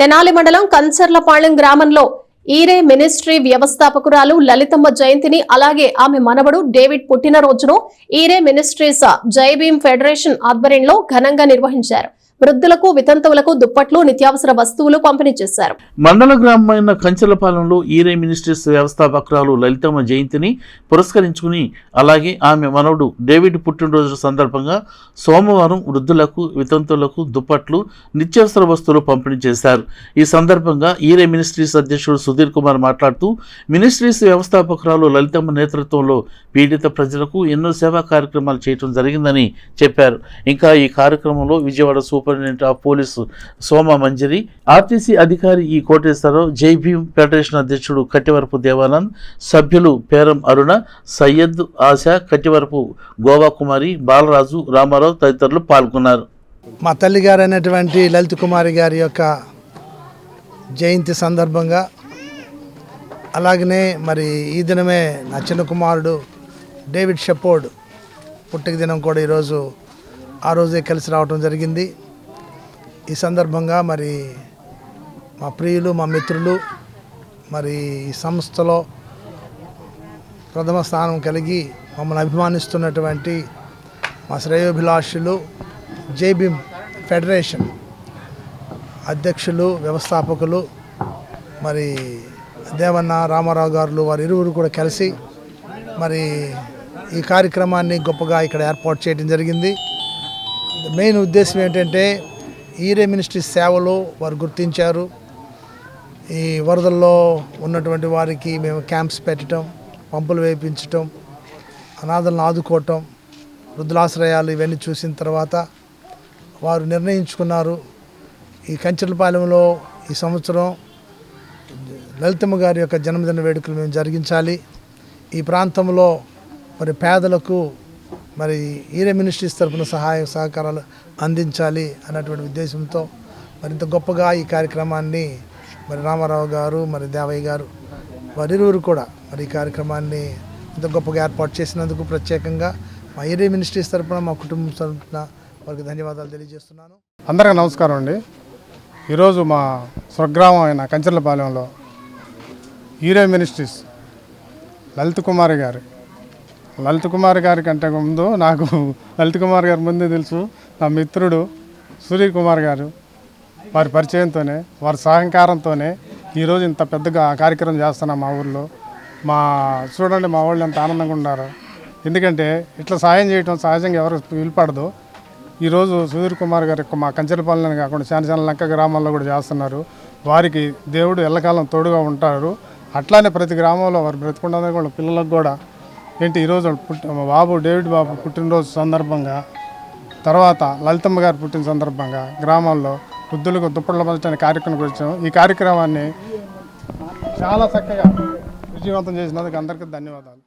తెనాలి మండలం కంచర్లపాళెం గ్రామంలో ఈరే మినిస్ట్రీ వ్యవస్థాపకురాలు లలితమ్మ జయంతిని అలాగే ఆమె మనవడు డేవిడ్ పుట్టినరోజును ఈరే మినిస్ట్రీస్ జైభీం ఫెడరేషన్ ఆధ్వర్యంలో ఘనంగా నిర్వహించారు. వృద్ధులకు వితంతువులకు దుప్పట్లు నిత్యావసర వస్తువులు పంపిణీ చేశారు. మండల గ్రామమైన కంచెలపాలెంలో ఈరే మినిస్ట్రీస్ వ్యవస్థాపకురాలు లలితమ్మ జయంతిని పురస్కరించుకుని అలాగే ఆమె మనవడు డేవిడ్ పుట్టినరోజు సందర్భంగా సోమవారం వృద్ధులకు వితంతువులకు దుప్పట్లు నిత్యావసర వస్తువులు పంపిణీ చేశారు. ఈ సందర్భంగా ఈరే మినిస్ట్రీస్ అధ్యక్షుడు సుధీర్ కుమార్ మాట్లాడుతూ మినిస్ట్రీస్ వ్యవస్థాపకురాలు లలితమ్మ నేతృత్వంలో పీడిత ప్రజలకు ఎన్నో సేవా కార్యక్రమాలు చేయడం జరిగిందని చెప్పారు. ఇంకా ఈ కార్యక్రమంలో Vijayawada super superintendent of police Soma Manjari RTC అధికారి ఈ కోటేశ్వరరావు జైభీం ఫెడరేషన్ అధ్యక్షుడు కట్టివరపు దేవానంద్ సభ్యులు పేరం అరుణ సయ్యద్ ఆశా కట్టివరపు గోవా కుమారి బాలరాజు రామారావు తదితరులు పాల్గొన్నారు. మా తల్లి గారు అయినటువంటి లలిత కుమారి గారి యొక్క జయంతి సందర్భంగా అలాగనే మరి ఈ దినమే నా చిన్న కుమారుడు డేవిడ్ షెపోర్డ్ పుట్టిక దినం కూడా ఈరోజు ఆ రోజే కలిసి రావడం జరిగింది. ఈ సందర్భంగా మరి మా ప్రియులు మా మిత్రులు మరి ఈ సంస్థలో ప్రథమ స్థానం కలిగి మమ్మల్ని అభిమానిస్తున్నటువంటి మా శ్రేయోభిలాషులు జేబీమ్ ఫెడరేషన్ అధ్యక్షులు వ్యవస్థాపకులు మరి దేవన్న రామారావు గారు వారి ఇరువురు కూడా కలిసి మరి ఈ కార్యక్రమాన్ని గొప్పగా ఇక్కడ ఏర్పాటు చేయడం జరిగింది. మెయిన్ ఉద్దేశం ఏంటంటే ఈరే మినిస్ట్రీ సేవలు వారు గుర్తించారు. ఈ వరదల్లో ఉన్నటువంటి వారికి మేము క్యాంప్స్ పెట్టడం పంపులు వేయించటం అనాథలను ఆదుకోవటం వృద్ధులాశ్రయాలు ఇవన్నీ చూసిన తర్వాత వారు నిర్ణయించుకున్నారు. ఈ కంచెలపాలెంలో ఈ సంవత్సరం లలితమ్మ గారి యొక్క జన్మదిన వేడుకలు మేము జరిగించాలి. ఈ ప్రాంతంలో మరి పేదలకు మరి ఈరే మినిస్ట్రీస్ తరఫున సహాయ సహకారాలు అందించాలి అన్నటువంటి ఉద్దేశంతో మరింత గొప్పగా ఈ కార్యక్రమాన్ని మరి రామారావు గారు మరి దేవయ్య గారు వారిరువురు కూడా మరి ఈ కార్యక్రమాన్ని ఇంత గొప్పగా ఏర్పాటు చేసినందుకు ప్రత్యేకంగా మా ఏరియా మినిస్ట్రీస్ తరఫున మా కుటుంబం తరఫున వారికి ధన్యవాదాలు తెలియజేస్తున్నాను. అందరికీ నమస్కారం అండి. ఈరోజు మా స్వగ్రామం అయిన కంచర్లపాలెంలో హీరో మినిస్ట్రీస్ లలిత్ కుమార్ గారు లలిత్ కుమార్ గారి కంటే ముందు నాకు లలిత్ కుమార్ గారి ముందే తెలుసు. నా మిత్రుడు సూర్య కుమార్ గారు. వారి పరిచయంతోనే వారి సహకారంతోనే ఈరోజు ఇంత పెద్దగా కార్యక్రమం చేస్తున్నాం మా ఊర్లో. మా చూడండి మా వాళ్ళు ఎంత ఆనందంగా ఉన్నారు. ఎందుకంటే ఇట్లా సాయం చేయటం సహజంగా ఎవరు వీలుపడదు. ఈరోజు సుధీర్ కుమార్ గారు యొక్క మా కంచెలపాలెం కాకుండా చాలా చాలా లంక గ్రామాల్లో కూడా చేస్తున్నారు. వారికి దేవుడు ఎల్లకాలం తోడుగా ఉంటారు అట్లానే ప్రతి గ్రామంలో వారు బ్రతుకుండా కూడా. పిల్లలకు కూడా ఏంటి ఈరోజు పుట్టి మా బాబు డేవిడ్ బాబు పుట్టినరోజు సందర్భంగా తర్వాత లలితమ్మ గారు పుట్టిన సందర్భంగా గ్రామాల్లో వృద్ధులకు దుప్పట్లు పంచడానికి కార్యక్రమం గురించాము ఈ కార్యక్రమాన్ని చాలా చక్కగా విజయవంతం చేసినందుకు అందరికీ ధన్యవాదాలు.